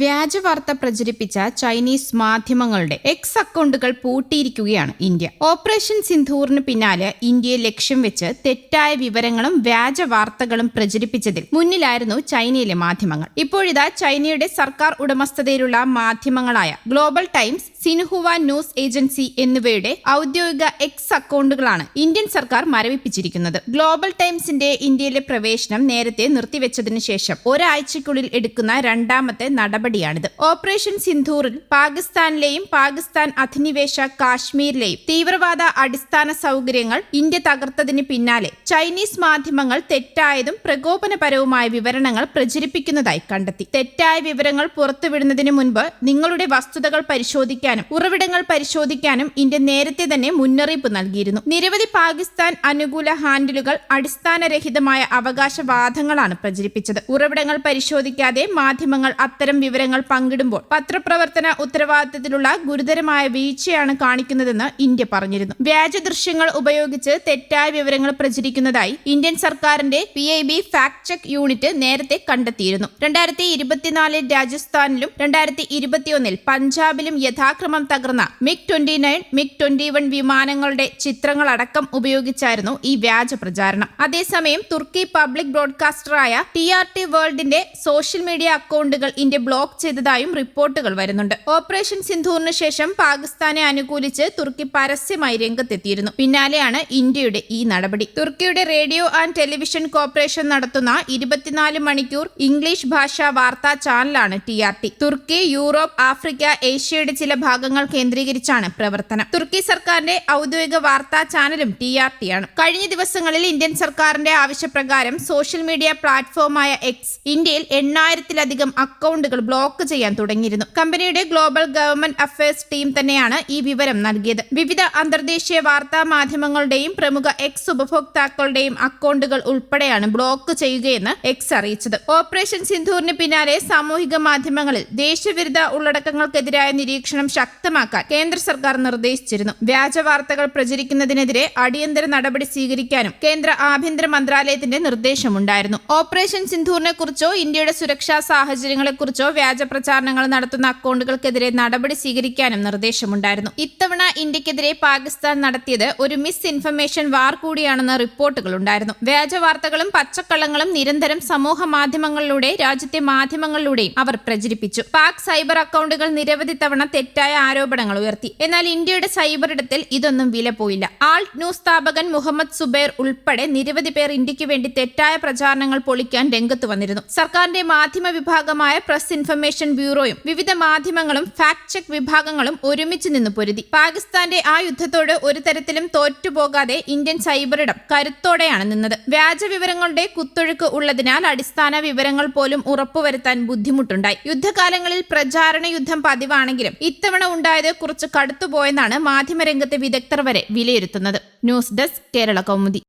വ്യാജ വാർത്ത പ്രചരിപ്പിച്ച ചൈനീസ് മാധ്യമങ്ങളുടെ എക്സ് അക്കൗണ്ടുകൾ പൂട്ടിയിരിക്കുകയാണ് ഇന്ത്യ. ഓപ്പറേഷൻ സിന്ധൂറിന് പിന്നാലെ ഇന്ത്യയെ ലക്ഷ്യം വെച്ച് തെറ്റായ വിവരങ്ങളും വ്യാജ വാർത്തകളും പ്രചരിപ്പിച്ചതിൽ മുന്നിലായിരുന്നു ചൈനയിലെ മാധ്യമങ്ങൾ. ഇപ്പോഴിതാ ചൈനയുടെ സർക്കാർ ഉടമസ്ഥതയിലുള്ള മാധ്യമങ്ങളായ Global Times Xinhua news agency എന്നിവയുടെ ഔദ്യോഗിക എക്സ് അക്കൗണ്ടുകളാണ് ഇന്ത്യൻ സർക്കാർ മരവിപ്പിച്ചിരിക്കുന്നത്. ഗ്ലോബൽ ടൈംസിന്റെ ഇന്ത്യയിലെ പ്രവേശനം നേരത്തെ നിർത്തിവെച്ചതിനു ശേഷം ഒരാഴ്ചയ്ക്കുള്ളിൽ എടുക്കുന്ന രണ്ടാമത്തെ നടപടിയാണിത്. ഓപ്പറേഷൻ സിന്ധൂറിൽ പാകിസ്ഥാനിലെയും പാകിസ്ഥാൻ അധിനിവേശ കാശ്മീരിലെയും തീവ്രവാദ അടിസ്ഥാന സൗകര്യങ്ങൾ ഇന്ത്യ തകർത്തതിന് പിന്നാലെ ചൈനീസ് മാധ്യമങ്ങൾ തെറ്റായതും പ്രകോപനപരവുമായ വിവരണങ്ങൾ പ്രചരിപ്പിക്കുന്നതായി കണ്ടെത്തി. തെറ്റായ വിവരങ്ങൾ പുറത്തുവിടുന്നതിന് മുൻപ് നിങ്ങളുടെ വസ്തുതകൾ പരിശോധിക്കാനും ഉറവിടങ്ങൾ പരിശോധിക്കാനും ഇന്ത്യ നേരത്തെ തന്നെ മുന്നറിയിപ്പ് നൽകിയിരുന്നു. നിരവധി പാകിസ്ഥാൻ അനുകൂല ഹാൻഡിലുകൾ അടിസ്ഥാനരഹിതമായ അവകാശവാദങ്ങളാണ് പ്രചരിപ്പിച്ചത്. ഉറവിടങ്ങൾ പരിശോധിക്കാതെ മാധ്യമങ്ങൾ അത്തരം വിവരങ്ങൾ പങ്കിടുമ്പോൾ പത്രപ്രവർത്തന ഉത്തരവാദിത്തത്തിലുള്ള ഗുരുതരമായ വീഴ്ചയാണ് കാണിക്കുന്നതെന്ന് ഇന്ത്യ പറഞ്ഞിരുന്നു. വ്യാജ ദൃശ്യങ്ങൾ ഉപയോഗിച്ച് തെറ്റായ വിവരങ്ങൾ പ്രചരിക്കുന്നതായി ഇന്ത്യൻ സർക്കാരിന്റെ P I B fact check unit നേരത്തെ കണ്ടെത്തിയിരുന്നു. രണ്ടായിരത്തി ഇരുപത്തിനാലിൽ രാജസ്ഥാനിലും രണ്ടായിരത്തി ഇരുപത്തിയൊന്നിൽ പഞ്ചാബിലും യഥാക്രമം തകർന്ന MiG twenty nine MiG twenty one വിമാനങ്ങളുടെ ചിത്രങ്ങളടക്കം ഉപയോഗിച്ചായിരുന്നു ഈ വ്യാജ പ്രചാരണം. അതേസമയം തുർക്കി പബ്ലിക് ബ്രോഡ്കാസ്റ്ററായ ടി ആർ ടി വേൾഡിന്റെ സോഷ്യൽ മീഡിയ അക്കൗണ്ടുകൾ ഇന്ത്യ ബ്ലോക്ക് ചെയ്തതായും റിപ്പോർട്ടുകൾ വരുന്നുണ്ട്. ഓപ്പറേഷൻ സിന്ധൂറിന് ശേഷം പാകിസ്ഥാനെ അനുകൂലിച്ച് തുർക്കി പരസ്യമായി രംഗത്തെത്തിയിരുന്നു. പിന്നാലെയാണ് ഇന്ത്യയുടെ ഈ നടപടി. തുർക്കിയുടെ റേഡിയോ ആൻഡ് ടെലിവിഷൻ കോർപ്പറേഷൻ നടത്തുന്ന ഇരുപത്തിനാല് മണിക്കൂർ ഇംഗ്ലീഷ് ഭാഷാ വാർത്താ ചാനലാണ് ടി ആർ ടി. തുർക്കി യൂറോപ്പ് ആഫ്രിക്ക ഏഷ്യയുടെ ചില ഭാഗങ്ങൾ കേന്ദ്രീകരിച്ചാണ് പ്രവർത്തനം. തുർക്കി സർക്കാരിന്റെ ഔദ്യോഗിക വാർത്താ ചാനലും ടി ആർ ടി ആണ്. കഴിഞ്ഞ ദിവസങ്ങളിൽ ഇന്ത്യൻ സർക്കാരിന്റെ ആവശ്യപ്രകാരം സോഷ്യൽ മീഡിയ പ്ലാറ്റ്ഫോമായ എക്സ് ഇന്ത്യയിൽ എണ്ണായിരത്തിലധികം അക്കൗണ്ടുകൾ ബ്ലോക്ക് ചെയ്യാൻ തുടങ്ങിയിരുന്നു. കമ്പനിയുടെ ഗ്ലോബൽ ഗവൺമെന്റ് അഫയേഴ്സ് ടീം തന്നെയാണ് ഈ വിവരം നൽകിയത്. വിവിധ അന്തർദേശീയ വാർത്താ മാധ്യമങ്ങളുടെയും പ്രമുഖ എക്സ് ഉപഭോക്താക്കളുടെയും അക്കൗണ്ടുകൾ ഉൾപ്പെടെയാണ് ബ്ലോക്ക് ചെയ്യുകയെന്ന് എക്സ് അറിയിച്ചത്. ഓപ്പറേഷൻ സിന്ധൂറിന് പിന്നാലെ സാമൂഹിക മാധ്യമങ്ങളിൽ ദേശവിരുദ്ധ ഉള്ളടക്കങ്ങൾക്കെതിരായ നിരീക്ഷണം ശക്തമാക്കാൻ കേന്ദ്ര സർക്കാർ നിർദ്ദേശിച്ചിരുന്നു. വ്യാജ വാർത്തകൾ പ്രചരിക്കുന്നതിനെതിരെ അടിയന്തര നടപടി സ്വീകരിക്കാനും കേന്ദ്ര ആഭ്യന്തര മന്ത്രാലയത്തിന്റെ നിർദ്ദേശമുണ്ടായിരുന്നു. ഓപ്പറേഷൻ സിന്ധൂറിനെ കുറിച്ചോ ഇന്ത്യയുടെ സുരക്ഷാ സാഹചര്യങ്ങളെക്കുറിച്ചോ വ്യാജ പ്രചാരണങ്ങൾ നടത്തുന്ന അക്കൗണ്ടുകൾക്കെതിരെ നടപടി സ്വീകരിക്കാനും നിർദ്ദേശമുണ്ടായിരുന്നു. ഇത്തവണ ഇന്ത്യക്കെതിരെ പാകിസ്ഥാൻ നടത്തിയത് ഒരു മിസ് ഇൻഫർമേഷൻ വാർ കൂടിയാണെന്ന റിപ്പോർട്ടുകൾ ഉണ്ടായിരുന്നു. വ്യാജ വാർത്തകളും പച്ചക്കള്ളങ്ങളും നിരന്തരം സമൂഹ മാധ്യമങ്ങളിലൂടെ രാജ്യത്തെ മാധ്യമങ്ങളിലൂടെയും അവർ പ്രചരിപ്പിച്ചു. പാക് സൈബർ അക്കൗണ്ടുകൾ നിരവധി തവണ തെറ്റായ ആരോപണങ്ങൾ ഉയർത്തി. എന്നാൽ ഇന്ത്യയുടെ സൈബർ ഇടത്തിൽ ഇതൊന്നും വില പോയില്ല. ആൾട്ട് ന്യൂസ് സ്ഥാപകൻ മുഹമ്മദ് സുബൈർ ഉൾപ്പെടെ നിരവധി പേർ ഇന്ത്യയ്ക്ക് വേണ്ടി തെറ്റായ പ്രചാരണങ്ങൾ പൊളിക്കാൻ രംഗത്ത് വന്നിരുന്നു. സർക്കാരിന്റെ മാധ്യമ വിഭാഗമായ പ്രസ് ഇൻഫർമേഷൻ ബ്യൂറോയും വിവിധ മാധ്യമങ്ങളും ഫാക്ട് ചെക്ക് വിഭാഗങ്ങളും ഒരുമിച്ച് നിന്ന് പൊരുതി. പാകിസ്ഥാന്റെ ആ യുദ്ധത്തോട് ഒരു തരത്തിലും തോറ്റുപോകാതെ ഇന്ത്യൻ സൈബർ ഇടം കരുത്തോടെയാണ് നിന്നത്. വ്യാജ വിവരങ്ങളുടെ കുത്തൊഴുക്ക് ഉള്ളതിനാൽ അടിസ്ഥാന വിവരങ്ങൾ പോലും ഉറപ്പുവരുത്താൻ ബുദ്ധിമുട്ടുണ്ടായി. യുദ്ധകാലങ്ങളിൽ പ്രചാരണ യുദ്ധം പതിവാണെങ്കിലും ഇത്തവണ ഉണ്ടായത് കുറച്ച് കടുത്തുപോയെന്നാണ് മാധ്യമരംഗത്തെ വിദഗ്ധർ വരെ വിലയിരുത്തുന്നത്. News desk Kerala Kaumudi.